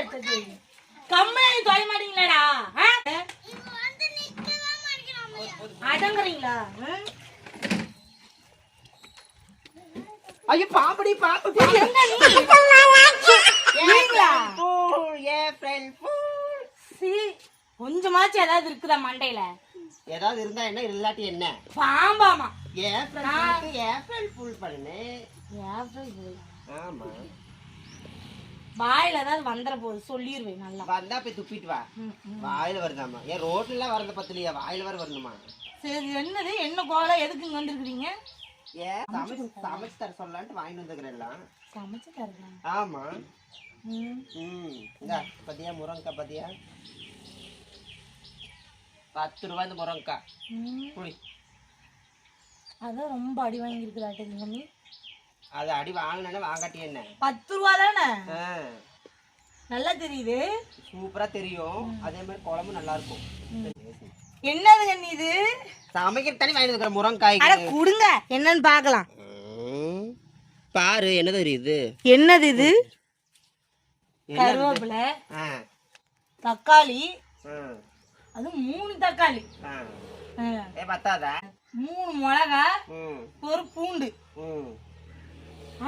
எடுத்து வை. கம்முனு தொலை மாட்டீங்களாடா? அடங்குறீங்களா? ஐயோ பாம்படி பாம்பு எங்க நீ? நீங்களா? சீ, கொஞ்சமாச்சும் ஏதாவது இருக்குதா மண்டையில ஏதாவது இருந்தா என்ன இல்லாட்டி என்ன பாம்பாமா ஏப்ரல் ஃபுல் பண்ணு ஏப்ரல் ஃபூல். ஆமா வாயில ஏதாவது வந்துட போகுது சொல்லிடுவேன் நல்லா. வந்தா போய் துப்பிட்டு வா. வாயில வருதாமா ஏன் ரோட்ல எல்லாம் வரது பத்தலையா? வாயில வர வரணுமா? சரி என்னது? என்ன கோலம்? எதுக்கு இங்க வந்திருக்கிறீங்க? ஏன் சமைச்சு சமைச்சு தர சொல்லலான்ட்டு வாங்கிட்டு வந்துக்கிறேன் சமைச்சு தருவேன் ஆமா. ம். இந்த பத்தியா முருங்கக்காய் பத்தியா? பத்து ரூபாய் இந்த முருங்கக்காய். குடி. அதான் ரொம்ப அடி வாங்கியிருக்குதாட்டு மம்மி அது அடி வாங்கினேன்னா வாங்காட்டி என்ன? பத்து ரூபா தானே? நல்லா தெரியுது. சூப்பரா தெரியும். அதே மாதிரி குழம்பு நல்லா இருக்கும். என்னது கண்ணி இது? சமைக்கிற தண்ணி வாங்கிட்டு இருக்கிற முருங்காய் கொடுங்க. என்னன்னு பார்க்கலாம். பாரு என்ன தெரியுது? என்னது இது? கருவேப்பிலை தக்காளி. அது மூணு தக்காளி. பத்தாதா? மூணு மிளகா ஒரு பூண்டு.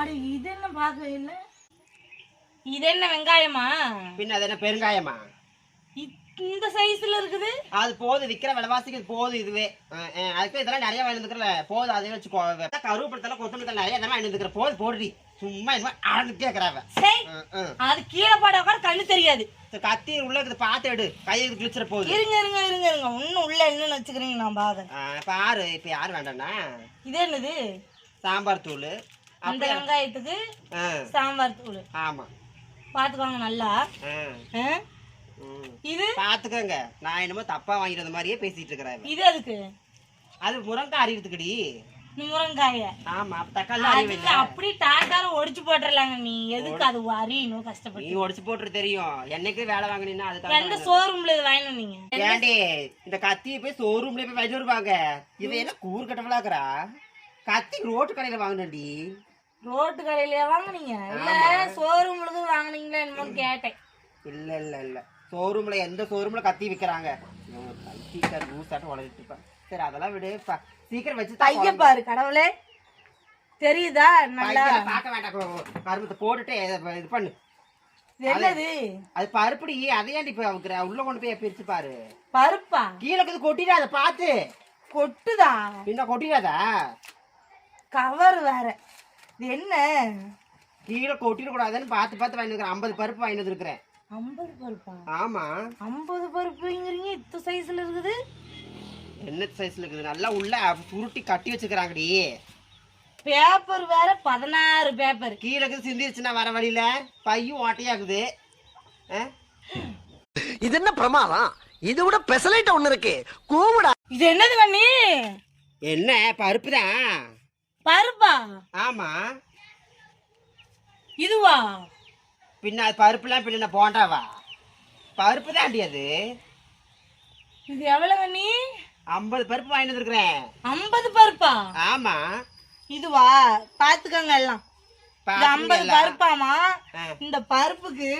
அட இது என்ன பார்க்கவே இல்லை? இது என்ன வெங்காயமா? பின்ன அது என்ன பெருங்காயமா? இந்த சைஸ்ல இருக்குது. அது போதும் விக்கிற விலைவாசிக்கு போதும் இதுவே. அதுக்கு இதெல்லாம் நிறைய வாங்கி வந்துக்கிறல போதும் அதே வச்சுக்கோ. கருவேப்பிலத்தெல்லாம் கொத்தமல்லி நிறைய இதெல்லாம் வாங்கி வந்துக்கிற போது போடுடி. சும்மா இது இருக்கிறாவ சரி அது கீழே பாட உட்கார கண்ணு தெரியாது. கத்தி உள்ள இருக்குது பார்த்து எடு. கையை கிழிச்சிட போகுது இருங்க இருங்க இருங்க இருங்க. இன்னும் உள்ள என்னன்னு வச்சுக்கிறீங்க நான் ஆ, பாரு இப்ப யாரு வேண்டாம்னா? இது என்னது? சாம்பார் தூள். அந்த வெங்காயத்துக்கு சாம்பார் தூள். ஆமா. பாத்துக்கோங்க நல்லா. இது? பாத்துக்கோங்க. நான் என்னமோ தப்பா வாங்கிட்டு மாதிரியே பேசிட்டு இருக்கிறேன் இது அதுக்கு அது முருங்கை அறியறதுக்குடி முருங்காய ஆமா தக்காளி அறிவு அதுக்கு அப்படி டாட்டார ஒடிச்சு போட்டுறலாங்க நீ. எதுக்கு அது அறியணும் நீ கஷ்டப்பட்டு ஒடிச்சு போட்டு தெரியும். என்னைக்கு வேலை வாங்கினீங்கன்னா அதுக்காக எந்த ஷோரூம்ல இது வாங்கினோம் நீங்க ஏண்டி இந்த கத்தியை போய் ஷோரூம்ல போய் வாங்கிட்டு வருவாங்க. இவ என்ன கூறு கட்டவளாக்குறா? கத்தி ரோட்டு கடையில வாங்கினடி ரோட்டு கடையிலயா வாங்குனீங்க? இல்ல ஷோரூம்ல வாங்குனீங்களா என்னமோன்னு கேட்டேன். இல்ல இல்ல இல்ல. ஷோரூம்ல எந்த ஷோரூம்ல கத்தி விக்கிறாங்க? கத்திக்கார் லூசாட்டம் இருப்பான் சரி அதெல்லாம் விடு. சீக்கிரம் வச்சு தா கைய பாரு கடவுளே. தெரியுதா? நல்லா பார்க்க வேண்டாம் கருமத்தை போட்டுட்டு இதை பண்ணு. என்னது? அது பருப்படி. அதையாண்டி இப்ப உள்ள கொண்டு போய் பிரிச்சு பாரு. பருப்பா? கீழே இருக்குது கொட்டிடாத பார்த்து. கொட்டுதா? பின்ன கொட்டிடாதா? கவர் வேற. இது என்ன? கீழே கொட்டிடக்கூடாதுன்னு பார்த்து பார்த்து வாங்கிட்டு இருக்கிறேன். ஐம்பது பருப்பு வாங்கிட்டு வந்துருக்கிறேன். ஐம்பது பருப்பா? ஆமா. ஐம்பது பருப்புங்கிறீங்க? இத்த சைஸ்ல இருக்குது? என்ன சைஸ்ல இருக்குது? நல்லா உள்ள சுருட்டி கட்டி வச்சுக்கிறாங்கடி. பேப்பர் வேற பதினாறு பேப்பர் கீழே சிந்திருச்சுன்னா வர வழியில. பையும் ஓட்டையாக்குது ஆ? இது என்ன பிரமாதம்? இது விட பெசலைட் ஒண்ணு இருக்கு. கூவுடா. இது என்னது பண்ணி என்ன பருப்பு தான். பருப்பா? ஆமா. இதுவா? பின்ன பருப்புலாம் பின்ன போண்டாவா? பருப்பு தாண்டி அது. இது எவ்வளவு பண்ணி ஐம்பது பருப்பு வாங்கிட்டு வந்துருக்கிறேன். ஐம்பது பருப்பா? ஆமா. இதுவா? பாத்துக்கோங்க எல்லாம். ஐம்பது. பருப்பாமா. இந்த பருப்புக்கு.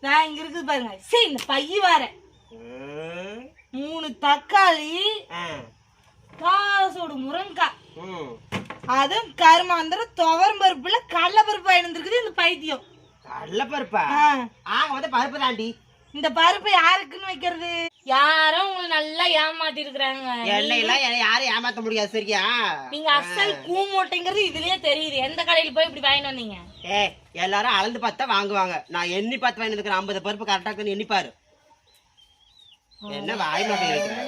நான் இங்க இருக்குது பாருங்க. சரி இந்த பைய ம். மூணு தக்காளி ஆ. காசோடு முருங்கக்காய் ம். அதுவும் கருமாந்திரம் துவரம் பருப்புல கடலை பருப்பு வாங்கிட்டு வந்திருக்குது இந்த பைத்தியம். கடலை பருப்பா வந்து பருப்பு தாண்டி இந்த பருப்பு யாருக்குன்னு வைக்கிறது? யாரும் உங்களை நல்லா ஏமாத்தி இருக்கிறாங்க என்னை யாரும் ஏமாத்த முடியாது சரியா? நீங்க அசல் கூமூட்டைங்கிறது இதுலயே தெரியுது. எந்த கடையில போய் இப்படி வாங்கிட்டு வந்தீங்க? ஏ எல்லாரும் அளந்து பார்த்தா வாங்குவாங்க. நான் எண்ணி பார்த்து வாங்கிட்டு இருக்கிறேன் ஐம்பது பருப்பு கரெக்டாக இருக்குன்னு எண்ணி பாரு என்ன வாய் மாட்டேன் இருக்கிறேன்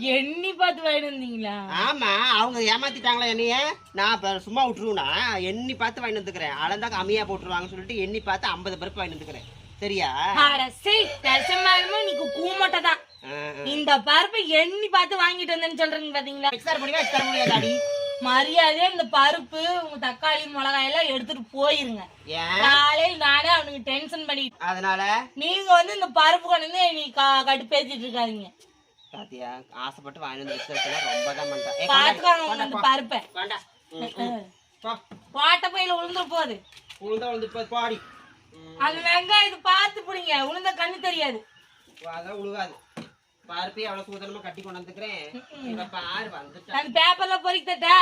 எண்ணி பார்த்து வாங்கிட்டு வந்தீங்களா? ஆமா அவங்க ஏமாத்திட்டாங்களா என்னைய? நான் சும்மா விட்டுருவா எண்ணி பார்த்து வாங்கிட்டு வந்துக்கிறேன். அளந்தா கம்மியா போட்டுருவாங்கன்னு சொல்லிட்டு எண்ணி பார்த்து ஐம்பது பருப்பு வாங்கிட்டு வந்துக்கிறேன். சரியா? நீங்க கூமட்டை தான். இந்த பருப்பை எண்ணி பார்த்து வாங்கிட்டு வந்தேன்னு சொல்றீங்க பாத்தீங்களா? எக்ஸ்ட்ரா முடியுமா? எக்ஸ்ட்ரா முடியாதாடி? மரியாதையா இந்த பருப்பு உங்க தக்காளி மிளகாய் எல்லாம் எடுத்துட்டு போயிருங்க. காலையில் நானே அவனுக்கு டென்ஷன் பண்ணிட்டு அதனால? நீங்க வந்து இந்த பருப்பு கொண்டு வந்து நீ கடுப்பேத்திட்டு இருக்காதீங்க. பாத்தியா? ஆசைப்பட்டு வாங்கிட்டு வந்து வச்சிருக்கா ரொம்ப தான் பண்ணிட்டேன் ஏய், பாத்துக்காங்க கொண்டா, உங்க இந்த கொண்டா, பருப்பை. கொண்டா. ம், ம். போ. வாட்ட பையில விழுந்துற போகுது. உளுந்தா இப்போ பாடி. அந்த வெங்காயத்தை பார்த்து பிடிங்க. உளுந்த கண்ணு தெரியாது. அதான் உழுகாது. பருப்பையும் அவ்வளவு சூதனமா கட்டி கொண்டு வந்துக்கிறேன். இவ பாரு வந்துட்டா. பேப்பர்ல பொறிக்கிட்டா?